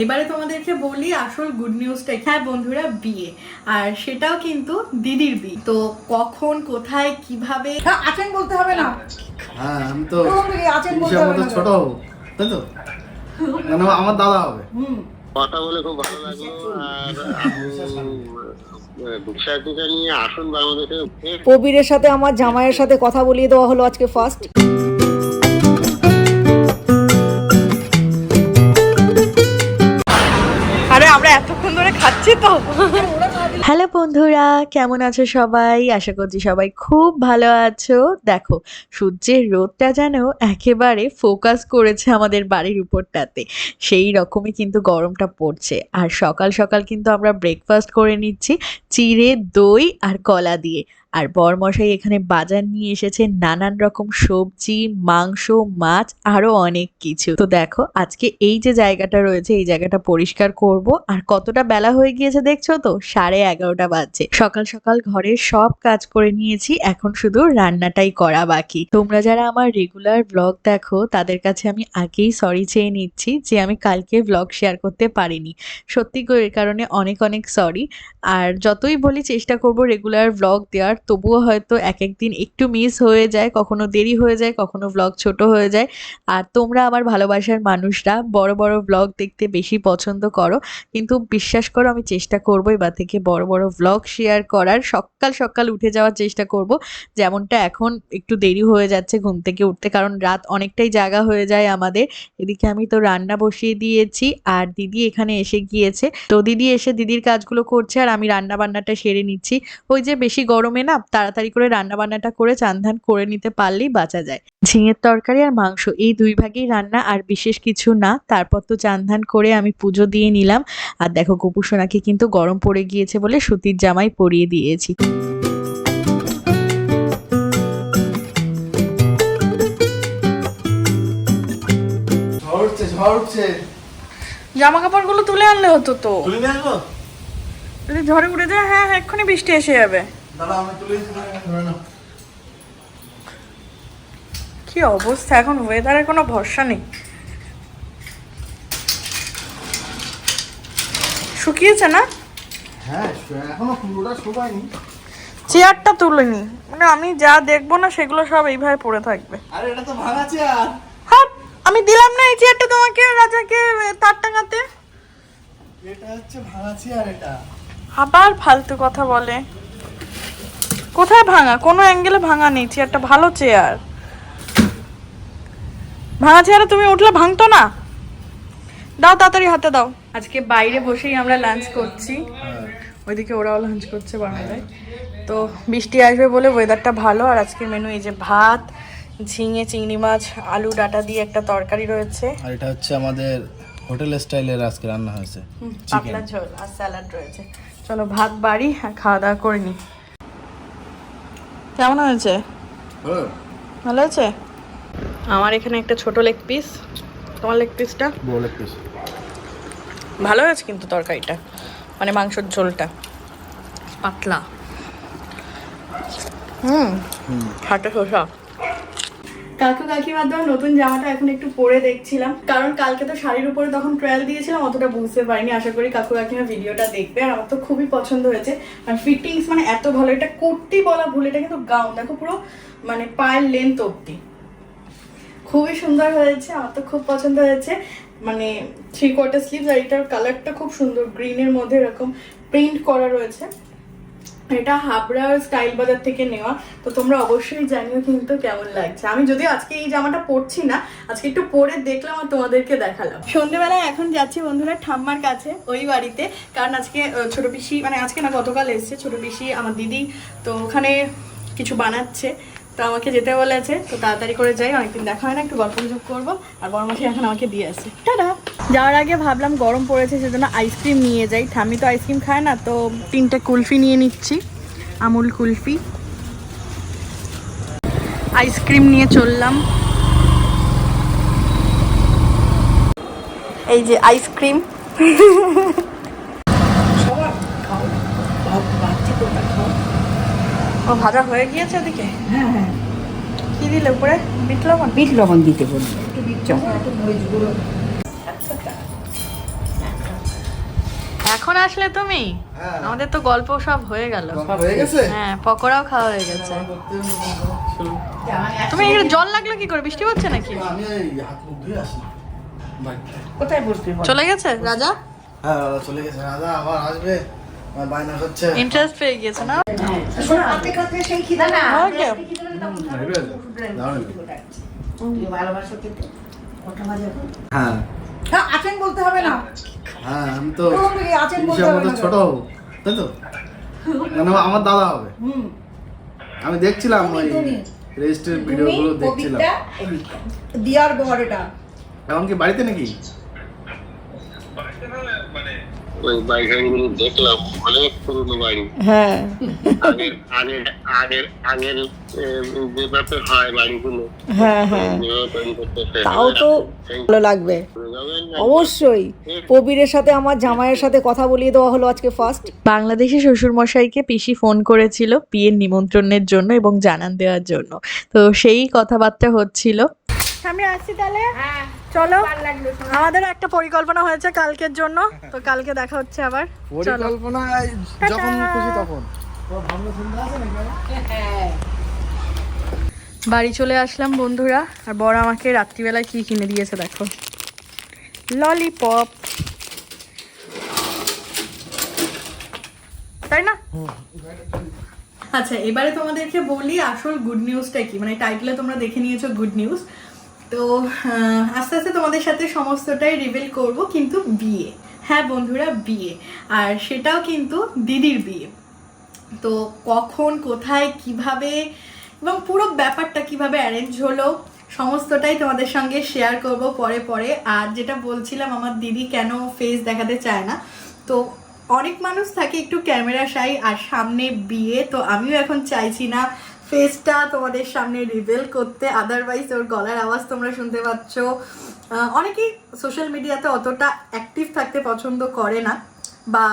এবারে তোমাদেরকে বলি আসল গুড নিউজটা হ্যাঁ বন্ধুরা বিয়ে। আর সেটাও কিন্তু দিদির বিয়ে। তো কখন কোথায় কীভাবে? হ্যাঁ আছেন বলতে হবে না। হ্যাঁ আমি তো আছেন বলতে হবে না। ছোট হব তাই তো? আমার দাদা হবে? হুম। কথা বলে খুব ভালো লাগল আর প্রবীরের সাথে আমার জামাইয়ের সাথে কথা বলিয়ে দেওয়া হলো আজকে ফার্স্ট হ্যালো বন্ধুরা, কেমন আছো সবাই? আশা করছি সবাই খুব ভালো আছো। দেখো, সূর্যের রোদটা যেন একেবারে ফোকাস করেছে আমাদের বাড়ির উপরটাতে। সেই রকমই কিন্তু গরমটা পড়ছে। আর সকাল সকাল কিন্তু আমরা ব্রেকফাস্ট করে নিচ্ছি চিড়ে দই আর কলা দিয়ে। আর বরমশাই এখানে বাজার নিয়ে এসেছে নানান রকম সবজি, মাংস, মাছ, আরও অনেক কিছু। তো দেখো, আজকে এই যে জায়গাটা রয়েছে, এই জায়গাটা পরিষ্কার করব। আর কতটা বেলা হয়ে গিয়েছে দেখছ তো? সাড়ে এগারোটা বাজছে। সকাল সকাল ঘরের সব কাজ করে নিয়েছি, এখন শুধু রান্নাটাই করা বাকি। তোমরা যারা আমার রেগুলার ব্লগ দেখো, তাদের কাছে আমি আগেই সরি চেয়ে নিচ্ছি যে আমি কালকে ব্লগ শেয়ার করতে পারিনি। সত্যি এর কারণে অনেক অনেক সরি আর যতই বলি চেষ্টা করব রেগুলার ব্লগ দেওয়ার তবুও হয়তো এক এক দিন একটু মিস হয়ে যায়, কখনো দেরি হয়ে যায়, কখনো ব্লগ ছোট হয়ে যায়। আর তোমরা আমার ভালোবাসার মানুষরা বড় বড় ব্লগ দেখতে বেশি পছন্দ করো। কিন্তু বিশ্বাস করো, আমি চেষ্টা করব এবার থেকে বড় বড় ব্লগ শেয়ার করার। সকাল সকাল উঠে যাওয়ার চেষ্টা করব। যেমনটা এখন একটু দেরি হয়ে যাচ্ছে ঘুম থেকে উঠতে, কারণ রাত অনেকটাই জায়গা হয়ে যায় আমাদের। এদিকে আমি তো রান্না বসিয়ে দিয়েছি, আর দিদি এখানে এসে গিয়েছে। তো দিদি এসে দিদির কাজগুলো করছে, আর আমি রান্না বান্নাটা সেরে নিচ্ছি। ওই যে বেশি গরমে না তাড়াতাড়ি করে রান্না বান্নাটা করে চান ধান করে নিতে পারলেই বাঁচা যায়। ঝিঙের তরকারি আর মাংস এই দুই ভাগেই রান্না আর বিশেষ কিছু না। তারপর তো চান ধান করে আমি পুজো দিয়ে নিলাম। আর দেখো গোপু সোনাকে কিন্তু গরম পড়ে গিয়েছে বলে সুতির জামাই পরিয়ে দিয়েছি। জামা কাপড়গুলো তুলে আনলে হতো তো। তুলে নিয়ে যদি ঝড়ে উড়ে যায় হ্যাঁ হ্যাঁ, এক্ষুনি বৃষ্টি এসে যাবে। কি অবস্থা? এখন ওয়েদারের কোনো ভরসা নেই। শুকিয়েছে না? হ্যাঁ চেয়ারটা তুলিনি। মানে আমি যা দেখব না সেগুলো সব এইভাবে পড়ে থাকবে। আরে এটা তো ভাঙা চেয়ার। হ্যাঁ আমি দিলাম না এই চেয়ারটা তোমাকে রাজাকে তার টাঙাতে। এটা হচ্ছে ভাঙা চেয়ার এটা। আবার ফালতু কথা বলে। কোথায় ভাঙা? কোনো অ্যাঙ্গেলে ভাঙা নেই চেয়ারটা ভালো চেয়ার ভাঙা চেয়ারে তুমি উঠলে ভাঙতো না? দাও তাড়াতাড়ি হাতে দাও। আজকে বাইরে বসেই আমরা লাঞ্চ করছি। ওইদিকে ওরাও লাঞ্চ করছে বারান্দায়। তো বৃষ্টি আসবে বলে ওয়েদারটা ভালো আর আজকের মেনু এই যে ভাত ঝিঙে চিংড়ি মাছ আলু ডাটা দিয়ে একটা তরকারি রয়েছে। আর এটা হচ্ছে আমাদের হোটেল স্টাইলের আজকে রান্না হয়েছে। পাতলা ঝোল আর স্যালাড রয়েছে। চলো ভাত বাড়ি আর খাওয়া দাওয়া করে নি। কেমন হয়েছে? ভালো। হয়েছে? আমার এখানে একটা ছোট লেগ পিস তোমার লেগ পিসটা লেগ পিস ভালো হয়েছে কিন্তু তরকারিটা মানে মাংসর ঝোলটা। পাতলা। হুম হাটে শসা কাকু কাকিমার দেওয়া নতুন জামাটা এখন একটু পরে দেখছিলাম। কারণ কালকে তো শাড়ির উপরে তখন ট্রায়াল দিয়েছিলাম, অতটা বুঝতে পারিনি। আশা করি কাকু কাকিমা ভিডিওটা দেখবে, আর আমার তো খুবই পছন্দ হয়েছে। আর ফিটিংস মানে এত ভালো, এটা কুর্তি বলা ভুল, এটা কিন্তু গাউন দেখো পুরো মানে পায়ের লেন্থ অব্দি খুবই সুন্দর হয়েছে, আমার তো খুব পছন্দ হয়েছে। মানে থ্রি কোয়ার্টার স্লিভস আর এটার কালারটা খুব সুন্দর গ্রিনের মধ্যে এরকম প্রিন্ট করা রয়েছে। এটা হাবড়ার স্টাইল বাজার থেকে নেওয়া, তো তোমরা অবশ্যই জানিও কিন্তু কেমন লাগছে। আমি যদিও আজকে এই জামাটা পরছি না, আজকে একটু পরে দেখলাম আর তোমাদেরকে দেখালাম। সন্ধ্যেবেলায় এখন যাচ্ছি বন্ধুরা ঠাম্মার কাছে, ওই বাড়িতে, কারণ আজকে ছোট পিসি মানে আজকে না গতকাল এসছে, ছোট পিসি, আমার দিদি, তো ওখানে কিছু বানাচ্ছে। তো আমাকে যেতে বলেছে তো তাড়াতাড়ি করে যাই অনেকদিন দেখা হয় না একটু গল্প গুজব করব আর বড় মাসি এখন আমাকে দিয়ে আসে টাটা! যাওয়ার আগে ভাবলাম গরম পড়েছে সেজন্য আইসক্রিম নিয়ে যাই। ঠাম্মি তো আইসক্রিম খায় না তো তিনটে কুলফি নিয়ে নিচ্ছি আমুল কুলফি। আইসক্রিম নিয়ে চললাম। এই যে আইসক্রিম ও ভাজা হয়ে গিয়েছে ওদিকে? হ্যাঁ হ্যাঁ। কি দিলে উপরে? বিট লবণ? বিট লবণ দিতে বলি একটু বিট এখন আসলে তুমি? আমাদের তো গল্প সব হয়ে গেল। হয়ে গেছে? হ্যাঁ পকোড়াও খাওয়া হয়ে গেছে। তুমি এখানে জল লাগল কি করে? বৃষ্টি হচ্ছে নাকি। কোথায় চলে গেছে রাজা? হ্যাঁ চলে গেছে। দাদা আবার আসবে। ইন্টারেস্ট পেয়ে গিয়েছে না? হ্যাঁ। হ্যাঁ আছেন বলতে হবে না। হ্যাঁ আমি তো ছোট হব তাই তো? আমার দাদা হবে। হুম। আমি দেখছিলাম ওই। ভিডিওগুলো দেখছিলাম। দিয়ার এটা এখন কি বাড়িতে নাকি? ওই বাড়িগুলো দেখলাম অনেক পুরনো বাড়ি হ্যাঁ। আগের আগের আগের আগের যেভাবে হয় বাড়িগুলো হ্যাঁ হ্যাঁ। তাও তো ভালো লাগবে। অবশ্যই। প্রবীরের সাথে আমার জামাইয়ের সাথে কথা বলিয়ে দেওয়া হলো আজকে ফার্স্ট বাংলাদেশি শ্বশুরমশাইকে পিসি ফোন করেছিল বিয়ের নিমন্ত্রণের জন্য এবং জানান দেওয়ার জন্য। তো সেই কথাবার্তা হচ্ছিল। আমি আসছি তাহলে? চলো আমাদের একটা পরিকল্পনা হয়েছে কালকের জন্য। তো কালকে দেখা হচ্ছে আবার। পরিকল্পনা যখন খুশি তখন। বাড়ি চলে আসলাম বন্ধুরা আর বড় আমাকে রাত্রিবেলায় কি কিনে দিয়েছে দেখো। ললিপপ তাই না? আচ্ছা এবারে তোমাদেরকে বলি আসল গুড নিউজটা কি? মানে টাইটেলে তোমরা দেখে নিয়েছো গুড নিউজ তো আস্তে আস্তে তোমাদের সাথে সমস্তটাই রিভিল করব, কিন্তু বিয়ে। হ্যাঁ বন্ধুরা, বিয়ে। আর সেটাও কিন্তু দিদির বিয়ে। তো কখন, কোথায়, কীভাবে, এবং পুরো ব্যাপারটা কীভাবে অ্যারেঞ্জ হলো, সমস্তটাই তোমাদের সঙ্গে শেয়ার করব পরে পরে। আর যেটা বলছিলাম, আমার দিদি কেন ফেস দেখাতে চায় না? তো অনেক মানুষ থাকে একটু ক্যামেরা শাই আর সামনে বিয়ে, তো আমিও এখন চাইছি না ফেসটা তোমাদের সামনে রিভেল করতে আদারওয়াইজ ওর গলার আওয়াজ তোমরা শুনতে পাচ্ছ। অনেকেই সোশ্যাল মিডিয়াতে অতটা অ্যাক্টিভ থাকতে পছন্দ করে না, বা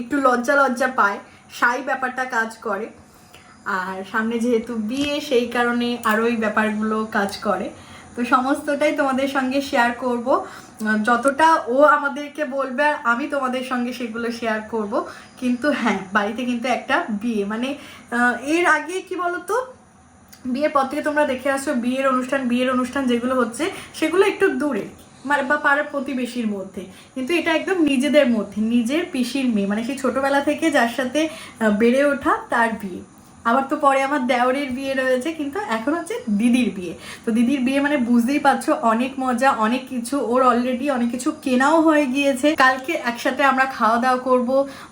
একটু লজ্জা লজ্জা পায় সাই ব্যাপারটা কাজ করে। আর সামনে যেহেতু বিয়ে, সেই কারণে আরও এই ব্যাপারগুলো কাজ করে। তো সমস্তটাই তোমাদের সঙ্গে শেয়ার করব। যতটা ও আমাদেরকে বলবে আর আমি তোমাদের সঙ্গে সেগুলো শেয়ার করব। কিন্তু হ্যাঁ বাড়িতে কিন্তু একটা বিয়ে। মানে এর আগে কি বলতো? বিয়ের পর থেকে তোমরা দেখে আসছো বিয়ের অনুষ্ঠান বিয়ের অনুষ্ঠান যেগুলো হচ্ছে, সেগুলো একটু দূরে। মানে বা পাড়ার প্রতিবেশীর মধ্যে। কিন্তু এটা একদম নিজেদের মধ্যে, নিজের পিসির মেয়ে। মানে সেই ছোটবেলা থেকে যার সাথে বেড়ে ওঠা তার বিয়ে। আবার তো পরে আমার দেওরের বিয়ে রয়েছে, কিন্তু এখন হচ্ছে দিদির বিয়ে। তো দিদির বিয়ে মানে বুঝতেই পারছ, অনেক মজা, অনেক কিছু। ওর অলরেডি অনেক কিছু কেনাও হয়ে গিয়েছে। কালকে একসাথে আমরা খাওয়া দাওয়া করব,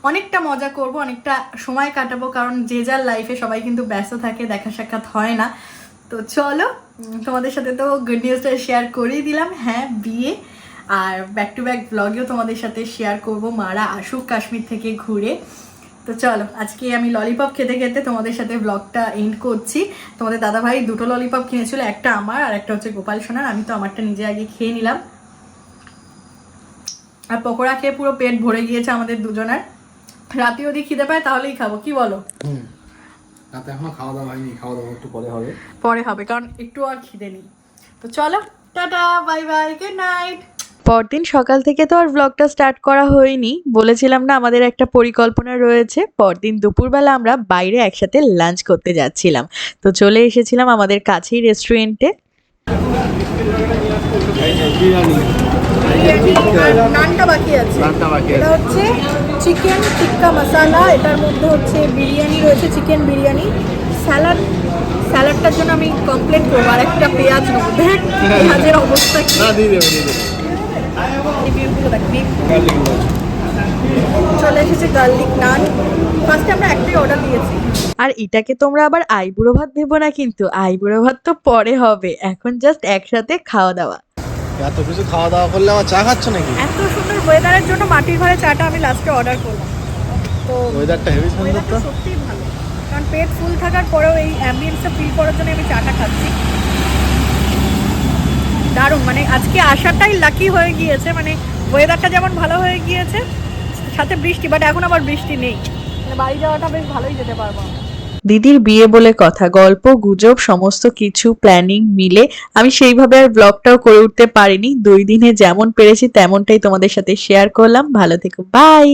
অনেকটা মজা করব, অনেকটা সময় কাটাবো, কারণ যে যার লাইফে সবাই কিন্তু ব্যস্ত থাকে, দেখা সাক্ষাৎ হয় না। তো চলো তোমাদের সাথে তো গুড নিউজটা শেয়ার করেই দিলাম। হ্যাঁ বিয়ে। আর ব্যাক টু ব্যাক ব্লগেও তোমাদের সাথে শেয়ার করব, মারা আসুক কাশ্মীর থেকে ঘুরে। তো চলো আজকে আমি ললিপপ খেতে খেতে তোমাদের সাথে ব্লগটা এন্ড করছি। তোমাদের দাদাভাই দুটো ললিপপ কিনেছিল একটা আমার আর একটা হচ্ছে গোপাল সোনার। আমি তো আমারটা নিজে আগে খেয়ে নিলাম। আর পকোড়া খেয়ে পুরো পেট ভরে গিয়েছে আমাদের দুজনের। রাতে যদি খিদে পায় তাহলেই খাব কি বলো? হুম রাতে এখনও খাওয়া দাওয়া হয়নি খাওয়া দাওয়া একটু পরে হবে। পরে হবে কারণ একটু আর খিদে নেই। তো চলো tata bye bye good night পরদিন সকাল থেকে তো আর ব্লগটা স্টার্ট করা হয়নি। বলেছিলাম না আমাদের একটা পরিকল্পনা রয়েছে। পরদিন দুপুরবেলা আমরা বাইরে একসাথে লাঞ্চ করতে যাচ্ছিলাম। তো চলে এসেছিলাম আমাদের কাছেই রেস্টুরেন্টে নানটা বাকি আছে। এটা হচ্ছে চিকেন টিক্কা মশালা এটার মধ্যে হচ্ছে বিরিয়ানি রয়েছে চিকেন বিরিয়ানি। স্যালাড স্যালাডটার জন্য আমি কমপ্লেন করব। আর একটা পেঁয়াজ নেব। পেঁয়াজের অবস্থা না দিয়ে দেবে দিয়ে দেবে। রিভিউগুলো দেখ review। চলে এসেছে গার্লিক নান। ফার্স্টে আমরা একটাই অর্ডার দিয়েছি। আর এটাকে তোমরা আবার আইবুড়ো ভাত ভেবো না কিন্তু আইবুড়ো ভাত তো পরে হবে। এখন জাস্ট একসাথে খাওয়া দাওয়া। এত কিছু খাওয়া দাওয়া করলে আমার চা খাচ্ছ নাকি? এত সুন্দর ওয়েদারের জন্য মাটির ঘরে চাটা আমি লাস্টে অর্ডার করলাম। তো ওয়েদারটা হেভি সুন্দর তো সত্যিই ভালো। কারণ পেট ফুল থাকার পরেও এই অ্যাম্বিয়েন্সটা ফিল করার জন্য আমি চাটা খাচ্ছি। দারুণ মানে আজকে আসাটাই লাকি হয়ে গিয়েছে মানে ওয়েদারটা যেমন ভালো হয়ে গিয়েছে, সাথে বৃষ্টি বাট এখন আবার বৃষ্টি নেই। মানে বাড়ি যাওয়াটা বেশ ভালোই যেতে পারব দিদির বিয়ে বলে কথা, গল্প, গুজব, সমস্ত কিছু প্ল্যানিং মিলে আমি সেইভাবে আর ব্লগটাও করে উঠতে পারিনি। দুই দিনে যেমন পেরেছি, তেমনটাই তোমাদের সাথে শেয়ার করলাম। ভালো থেকো বাই